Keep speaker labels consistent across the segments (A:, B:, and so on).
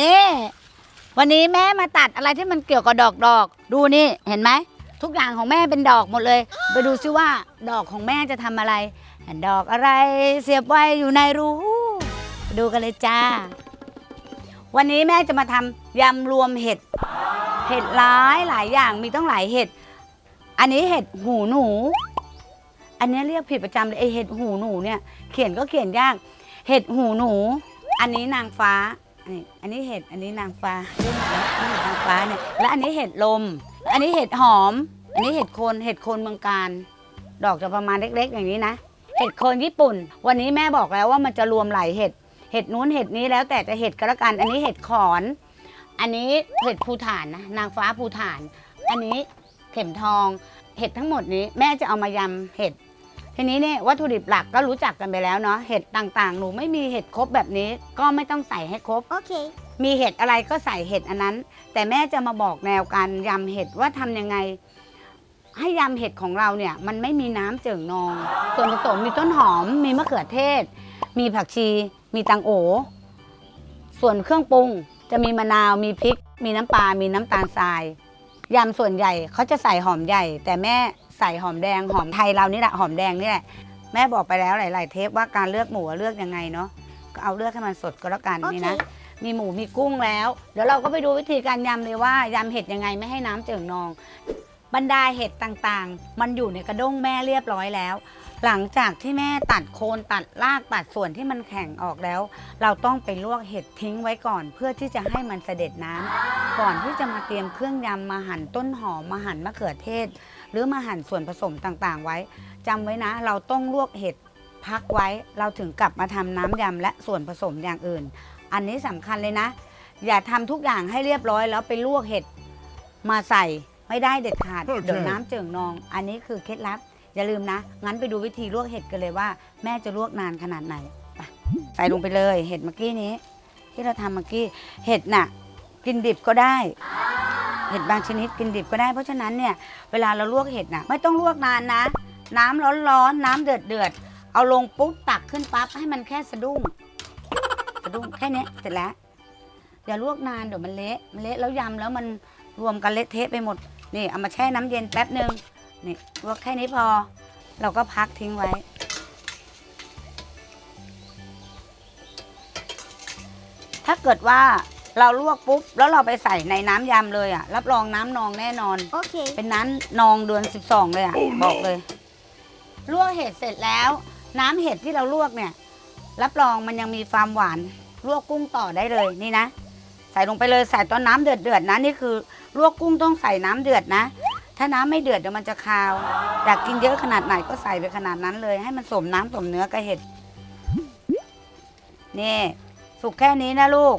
A: นี่วันนี้แม่มาตัดอะไรที่มันเกี่ยวกับดอกดอก ดูนี่เห็นไหมทุกอย่างของแม่เป็นดอกหมดเลย ไปดูซิว่าดอกของแม่จะทำอะไรเห็นดอกอะไรเสียบไว้อยู่ในรูดูกันเลยจ้า วันนี้แม่จะมาทำยำรวมเห็ด เห็ดหลายหลายอย่างมีต้องหลายเห็ด อันนี้เห็ดหูหนู อันนี้เรียกผิดประจำเลยไอเห็ดหูหนูเนี่ยเขียนก็เขียนยาก เห็ดหูหนู อันนี้นางฟ้า นี่อันนี้เห็ด อันนี้นางฟ้าเรียกหมดแล้วนี่เห็ดนางฟ้าเนี่ย และอันนี้เห็ดลม อันนี้เห็ดหอม อันนี้เห็ดโคน เห็ดโคนเมืองการ ดอกจะประมาณเล็ก ๆ อย่างนี้นะ เห็ดโคนญี่ปุ่น วันนี้แม่บอกแล้วว่ามันจะรวมหลายเห็ด เห็ดนู้นเห็ดนี้แล้วแต่จะเห็ดก็แล้วกัน อันนี้เห็ดขอน อันนี้เห็ดภูฐานนะ นางฟ้าภูฐาน อันนี้เข็มทอง เห็ดทั้งหมดนี้แม่จะเอามายำเห็ด ทีนี้เนี่ยวัตถุดิบหลักก็รู้จักกันไปแล้วเนาะเห็ดต่างๆ หนูไม่มีเห็ดครบแบบนี้ก็ไม่ต้องใส่ให้ครบ
B: Okay.
A: มีเห็ดอะไรก็ใส่เห็ดอันนั้น แต่แม่จะมาบอกแนวการยำเห็ดว่าทำยังไง ให้ยำเห็ดของเราเนี่ย มันไม่มีน้ำเจิ่งนอง ส่วนผสมมีต้นหอม มีมะเขือเทศ มีผักชี มีตังโอ ส่วนเครื่องปรุง จะมีมะนาวมีพริก มีน้ำปลา มีน้ำตาลทรายยำส่วนใหญ่เขาจะใส่หอมใหญ่ แต่แม่ใส่หอมแดงหอมไทยเรานี่แหละหอมแดงนี่แหละแม่บอกไปแล้วหลาย ๆ เทปว่าการเลือกหมูเลือกยังไงเนาะก็เอาเลือกให้มันสดก็แล้วกันนี่นะ
B: Okay.
A: มีหมูมีกุ้งแล้ว เดี๋ยวเราก็ไปดูวิธีการยำเลยว่ายำเห็ดยังไงไม่ให้น้ำเจิ่งนอง บรรดาเห็ดต่างๆ มันอยู่ในกระด้งแม่เรียบร้อยแล้ว หลังจากที่แม่ตัดโคนตัดรากตัดส่วนที่มันแข็งออกแล้ว เราต้องไปลวกเห็ดทิ้งไว้ก่อน เพื่อที่จะให้มันเสด็จน้ำก่อนที่จะมาเตรียมเครื่องยำมาหั่นต้นหอมมาหั่นมะเขือเทศ หรือมาหั่นส่วนผสมต่างๆ ไว้จำไว้นะ เราต้องลวกเห็ดพักไว้ เราถึงกลับมาทำน้ำยำและส่วนผสมอย่างอื่น อันนี้สำคัญเลยนะ อย่าทำทุกอย่างให้เรียบร้อยแล้วไปลวกเห็ดมาใส่ไม่ได้เด็ดขาด
C: โอเค
A: เดี๋ยวน้ำเจิ่งนอง อันนี้คือเคล็ดลับ อย่าลืมนะ งั้นไปดูวิธีลวกเห็ดกันเลยว่า แม่จะลวกนานขนาดไหนไปใส่ลงไปเลย เห็ดเมื่อกี้นี้ ที่เราทำเมื่อกี้เห็ดน่ะ กินดิบก็ได้เห็ดบางชนิดกินดิบก็ได้เพราะฉะนั้นเนี่ยเวลาเราลวกเห็ดนะไม่ต้องลวกนานนะ น้ำร้อนๆน้ำเดือดเดือดเอาลงปุ๊บตักขึ้นปั๊บให้มันแค่สะดุ้งสะดุ้งแค่นี้เสร็จแล้วอย่าลวกนานเดี๋ยวมันเละมันเละแล้วยำแล้วมันรวมกันเละเทะไปหมดนี่เอามาแช่น้ำเย็นแป๊บหนึ่งนี่ลวกแค่นี้พอ เราก็พักทิ้งไว้ ถ้าเกิดว่า เราลวกปุ๊บ แล้วเราไปใส่ในน้ำยำเลยอะ รับรองน้ำนองแน่นอน
B: Okay.
A: เป็นน้ำนองเดือน 12 เลยอะบอกเลย ลวกเห็ดเสร็จแล้ว น้ำเห็ดที่เราลวกเนี่ย รับรองมันยังมีความหวาน ลวกกุ้งต่อได้เลยนี่นะ ใส่ลงไปเลยใส่ตอนน้ำเดือดเดือดๆนะนี่คือ ลวกกุ้งต้องใส่น้ำเดือดนะ ถ้าน้ำไม่เดือดเดี๋ยวมันจะคาวอยากกินเยอะขนาดไหนก็ใส่ไปขนาดนั้นเลย ให้มันสมน้ำสมเนื้อกับเห็ดนี่สุกแค่นี้นะลูก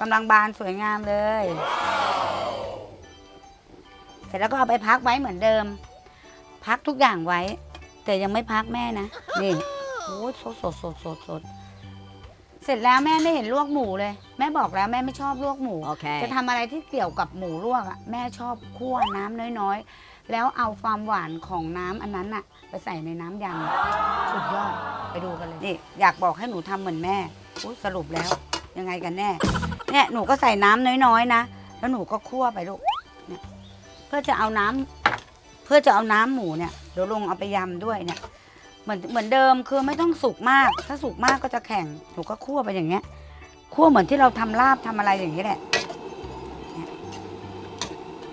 A: กำลังบานสวยงามเลย เสร็จแล้วก็เอาไปพักไว้เหมือนเดิม พักทุกอย่างไว้ แต่ยังไม่พักแม่นะ นี่โอ้ยสดสดสดสดสดเสร็จแล้วแม่ไม่เห็นลวกหมูเลย แม่บอกแล้วแม่ไม่ชอบลวกหมู
C: Okay.
A: จะทำอะไรที่เกี่ยวกับหมูลวกอะแม่ชอบคั่วน้ำน้อยๆ แล้วเอาความหวานของน้ำอันนั้นน่ะไปใส่ในน้ำยำสุดยอดไปดูกันเลยนี่อยากบอกให้หนูทำเหมือนแม่อุ๊ยสรุปแล้วยังไงกันแน่ เนี่ยหนูก็ใส่น้ำน้อยๆนะแล้วหนูก็คั่วไปลูกเนี่ยเพื่อจะเอาน้ำเพื่อจะเอาน้ำหมูเนี่ยเดี๋ยวลงเอาไปยำด้วยเนี่ย เหมือนเหมือนเดิมคือไม่ต้องสุกมาก ถ้าสุกมากก็จะแข็งหนูก็คั่วไปอย่างเงี้ยคั่วเหมือนที่เราทำลาบทำอะไรอย่างนี้แหละ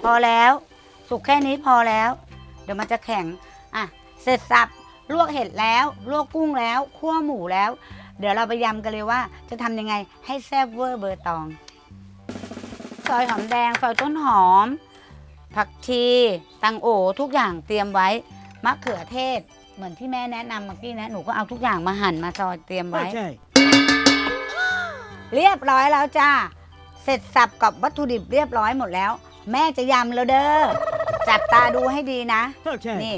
A: พอแล้วสุกแค่นี้พอแล้ว เดี๋ยวมันจะแข็งอะเสร็จสับลวกเห็ดแล้ว ลวกกุ้งแล้วคั่วหมูแล้ว เดี๋ยวเราไปยำกันเลยว่า จะทำยังไงให้แซ่บเวอร์เบอร์ตอง ซอยหอมแดงซอยต้นหอม ผักชีตังโอทุกอย่างเตรียมไว้มะเขือเทศ เหมือนที่แม่แนะนำเมื่อกี้นะหนูก็เอาทุกอย่างมาหั่นมาซอยเตรียมไว้
C: Okay.
A: เรียบร้อยแล้วจ้า เสร็จสับกับวัตถุดิบเรียบร้อยหมดแล้ว แม่จะยำแล้วเด้อ จับตาดูให้ดีนะ
C: Okay.
A: นี่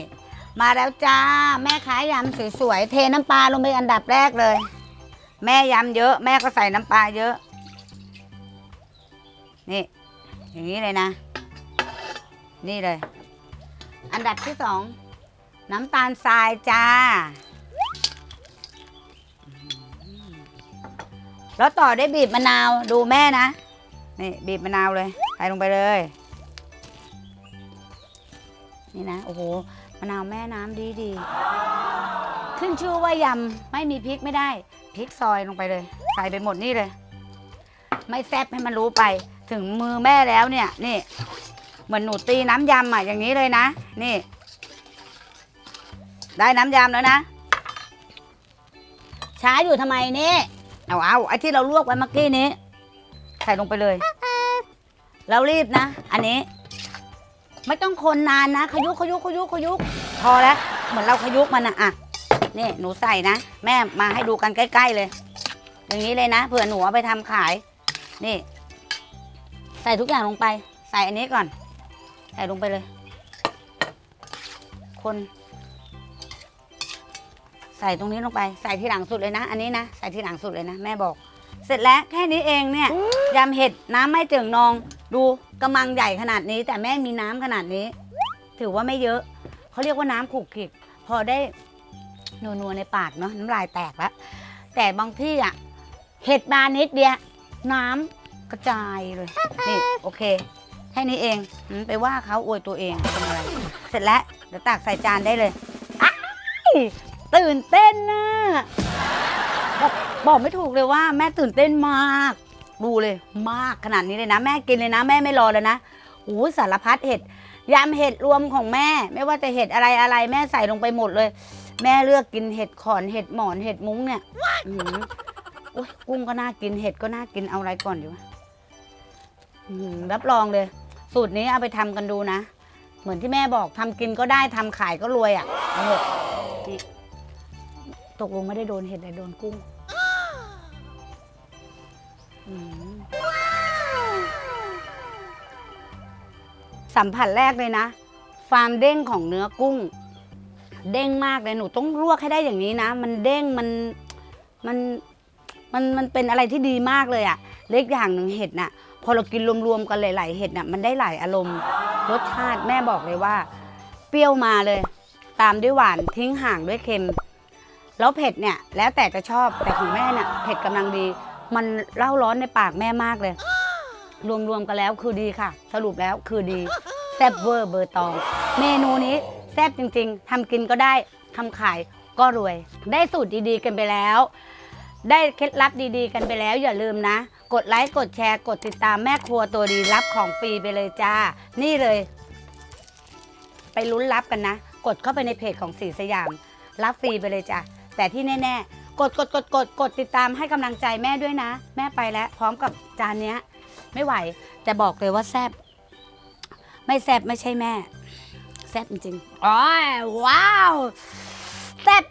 A: มาแล้วจ้า แม่ขายยำสวยๆ เทน้ำปลาลงไปอันดับแรกเลย แม่ยำเยอะแม่ก็ใส่น้ำปลาเยอะ นี่ อย่างนี้เลยนะ นี่เลย อันดับที่สองน้ำตาลทรายจ้า แล้วต่อได้บีบมะนาวดูแม่นะ นี่บีบมะนาวเลยใส่ลงไปเลย นี่นะ โอ้โหมะนาวแม่น้ำดีดีขึ้นชื่อว่ายำไม่มีพริกไม่ได้ พริกซอยลงไปเลย ใส่ไปหมดนี่เลย ไม่แซ่บให้มันรู้ไป ถึงมือแม่แล้วเนี่ย นี่ เหมือนหนูตีน้ำยำอะอย่างนี้เลยนะ นี่ ได้น้ำยำแล้วนะ ช้าอยู่ทำไมนี่ เอาเอาไอ้ที่เราลวกไว้เมื่อกี้นี้ ใส่ลงไปเลยแล้วรีบนะ อันนี้ ไม่ต้องคนนานนะ ขยุกขยุกขยุกขยุกพอแล้ว เหมือนเราขยุกมันนะอะ นี่หนูใส่นะ แม่มาให้ดูกันใกล้ ๆเลย อย่างนี้เลยนะเผื่อหนูเอาไปทำขาย นี่ ใส่ทุกอย่างลงไป ใส่อันนี้ก่อน ใส่ลงไปเลย คน ใส่ตรงนี้ลงไป ใส่ที่หลังสุดเลยนะ อันนี้นะ ใส่ที่หลังสุดเลยนะ แม่บอก เสร็จแล้วแค่นี้เองเนี่ยยำเห็ดน้ำไม่เจืองนอง ดูกระมังใหญ่ขนาดนี้ แต่แม่มีน้ำขนาดนี้ ถือว่าไม่เยอะเขาเรียกว่าน้ำขลุกขิกพอได้ นัวๆในปากเนาะน้ำลายแตกแล้วแต่บางที่อะเห็ดมานิดเดียวน้ำกระจายเลยนี่โอเคแค่นี้เองไปว่าเขาอวยตัวเองทำอะไรเสร็จแล้วเดี๋ยวตักใส่จานได้เลยตื่นเต้นนะบอกบอกไม่ถูกเลยว่าแม่ตื่นเต้นมาก ดูเลยมากขนาดนี้เลยนะ แม่กินเลยนะ แม่ไม่รอเลยนะโอ้สารพัดเห็ดยำเห็ดรวมของแม่ ไม่ว่าจะเห็ดอะไรอะไรแม่ใส่ลงไปหมดเลย แม่เลือกกินเห็ดขอนเห็ดหมอนเห็ดมุ้งเนี่ยอื้อหืออุ๊ยกุ้งก็น่ากินเห็ดก็น่ากินเอาอะไรก่อนดีวะอื้อหือรับรองเลย สูตรนี้เอาไปทำกันดูนะ เหมือนที่แม่บอกทำกินก็ได้ทำขายก็รวยอะเอาเถอะนี่ตกลงไม่ได้โดนเห็ดแต่โดนกุ้งอืมสัมผัสแรกเลยนะ ความเด้งของเนื้อกุ้ง เด้งมากเลยหนูต้องลวกให้ได้อย่างนี้นะ มันเด้งมันมันมันมันเป็นอะไรที่ดีมากเลยอะเล็กอย่างหนึ่งเห็ดน่ะ พอเรากินรวมๆกันหลายๆเห็ดน่ะมันได้หลายอารมณ์ รสชาติแม่บอกเลยว่า เปรี้ยวมาเลย ตามด้วยหวานทิ้งห่างด้วยเค็ม แล้วเผ็ดเนี่ย แล้วแต่จะชอบแต่ของแม่น่ะเผ็ดกำลังดี มันเล่าร้อนในปากแม่มากเลย รวมๆกันแล้วคือดีค่ะ สรุปแล้วคือดีแซ่บเวอร์เบอร์ตอง เมนูนี้ ซ่บจริง ๆทำกินก็ได้ทำขายก็รวย ได้สูตรดีๆกันไปแล้ว ได้เคล็ดลับดีๆ กันไปแล้ว อย่าลืมนะ กดไลค์กดแชร์กดติดตามแม่ครัวตัวดีรับของฟรีไปเลยจ้า นี่เลย ไปลุ้นรับกันนะ กดเข้าไปในเพจของสีสยาม รับฟรีไปเลยจ้ะแต่ที่แน่ๆ กดกดกดกดกดติดตามให้กำลังใจแม่ด้วยนะ แม่ไปแล้ว พร้อมกับจานเนี้ย ไม่ไหวแต่บอกเลยว่าแซบไม่แซบไม่ใช่แม่ แซ่บจริงอ๋อว้าวแซ่บ